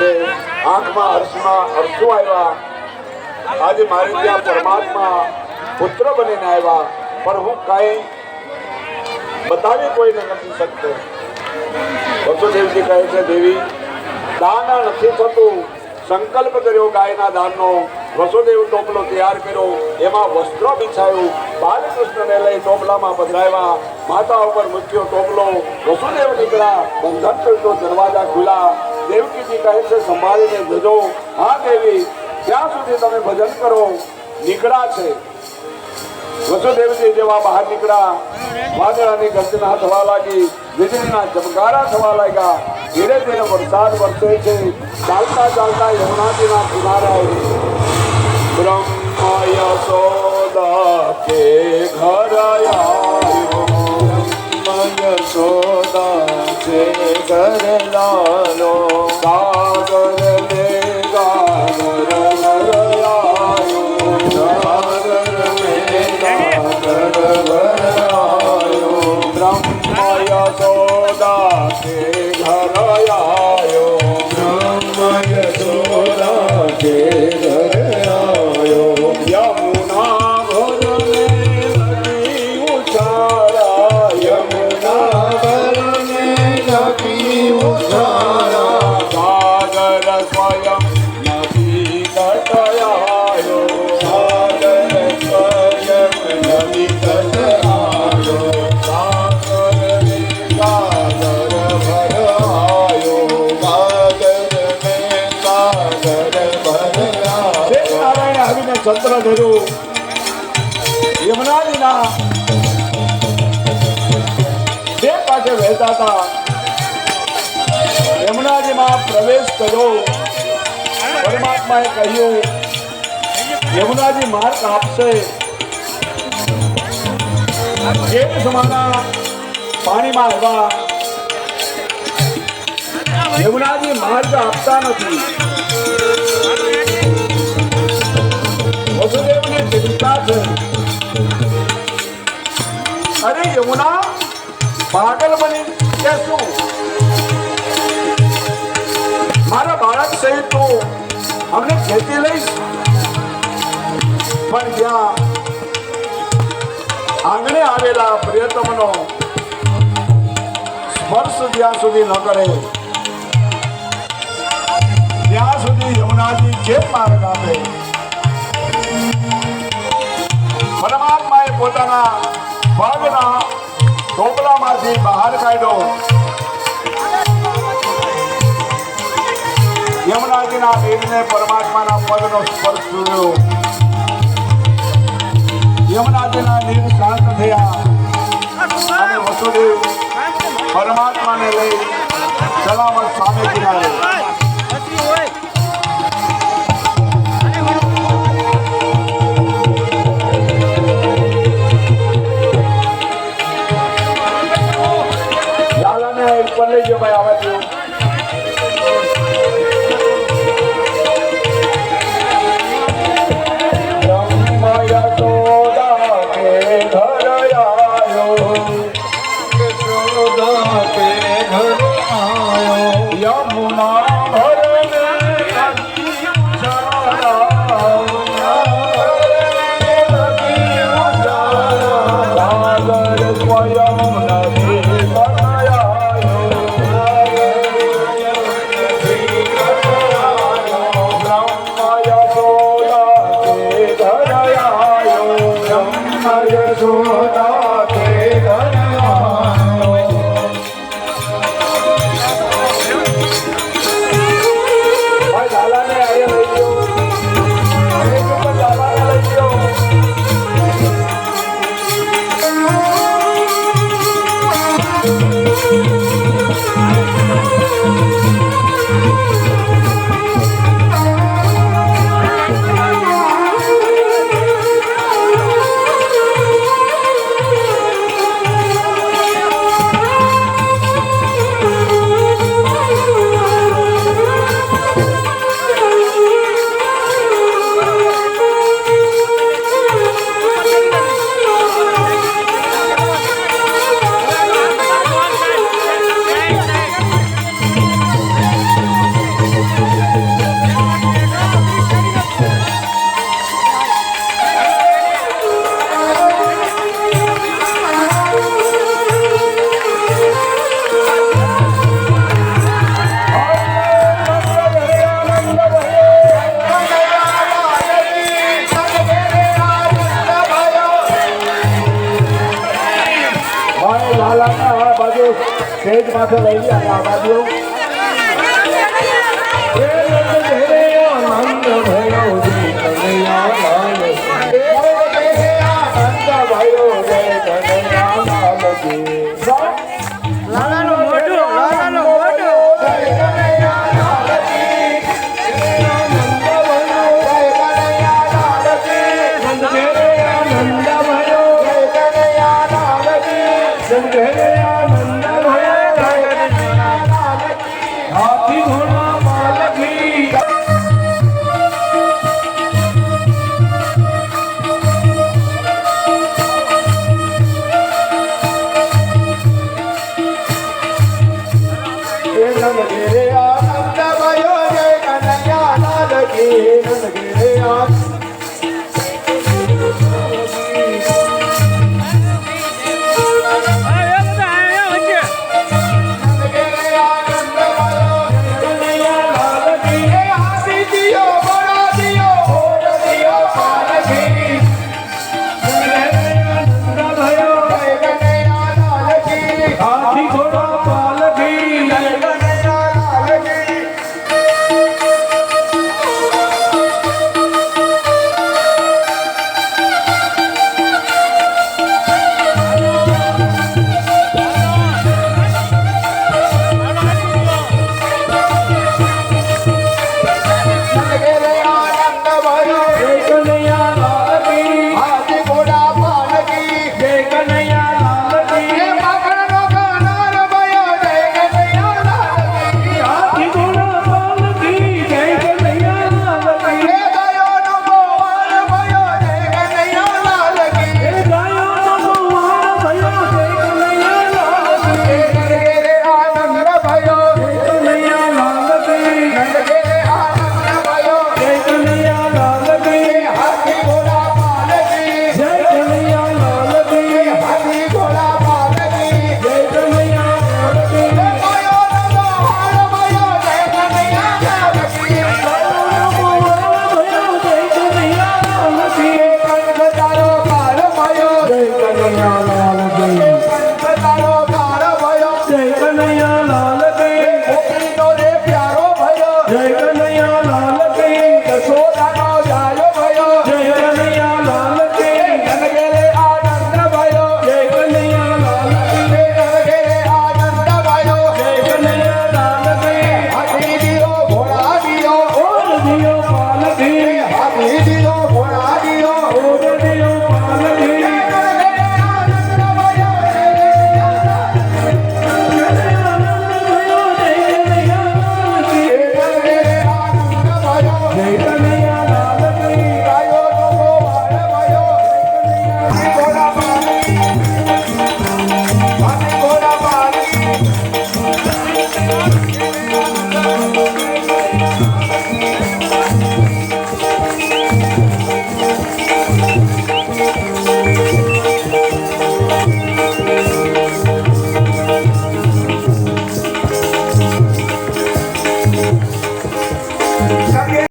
છે. આંખમાં હર્ષમાં હર્ષો આવ્યા. આજે મારી ત્યાં પરમાત્મા પુત્ર બનીને આવ્યા. પણ હું કાંઈ બતાવી કોઈને નથી શકતો. વસુદેવજી કહે છે, દેવી દાન નથી થતું. સંકલ્પ કર્યો ગાયના દાનનો. વસુદેવ ટોપલો તૈયાર કર્યો. એમાં વસ્ત્રો બિછાયું. બાલકૃષ્ણને લઈ ટોપલામાં પધરાવ્યા. માતા ઉપર મૂક્યો ટોપલો. વસુદેવ નીકળ્યા. બંધન કરતો દરવાજા ખુલ્લા દેવકીજી કહે છે, સંભાળીને જજો. હા, દેવી ત્યાં સુધી તમે ભજન કરો, નીકળ્યા છે. વસુદેવજી જેવા બહાર નીકળ્યા. વાદળાની ગર્જના થવા લાગી, વીજળીના ચમકારા થવા લાગ્યા. ધીરે ધીરે વરસાદ વરસે છે. ચાલતા ચાલતા યમુનાજીના કિનારા બ્રહ્મય સોદા કે ઘર આવ્યો યશોદા છે ઘર આવીને યમુનાજીના બે કાંઠે વહેતા હતા. યમુનાજીમાં પ્રવેશ કર્યો. પરમાત્માએ કહ્યું, યમુનાજી માર્ગ આપશે. જે સમાના પાણીમાં આવ્યા યમુનાજી માર્ગ આપતા નથી. વસુદેવને ચિંતા છે. અરે યમુના, પાગલ બની કે શું? મારા બાળક સહિત તો અમને ખેતી લઈશ. પણ જ્યાં આંગણે આવેલા પ્રિયતમનો સ્પર્શ જ્યાં સુધી ન કરે, ત્યાં સુધી યમુનાજી જે માર્ગ આપે. પોતાના પગના ટોપલામાંથી બહાર કાઢ્યો. યમુનાજીના દેવને પરમાત્માના પગનો સ્પર્શ જોયો યમુનાજીના નીર શાંત થયા. અને વસુદેવ પરમાત્માને લઈ સલામત સામે કિનારે લાલાને ઉપર લઈ ગયો આ બાજુ સ્ટેજ પાસે લઈ ભયો ನನಗೆ ಆನಂದಮಯ ಜಯ ಕನಯ್ಯ ನನಗೆ ನನಗೆ ಆನಂದ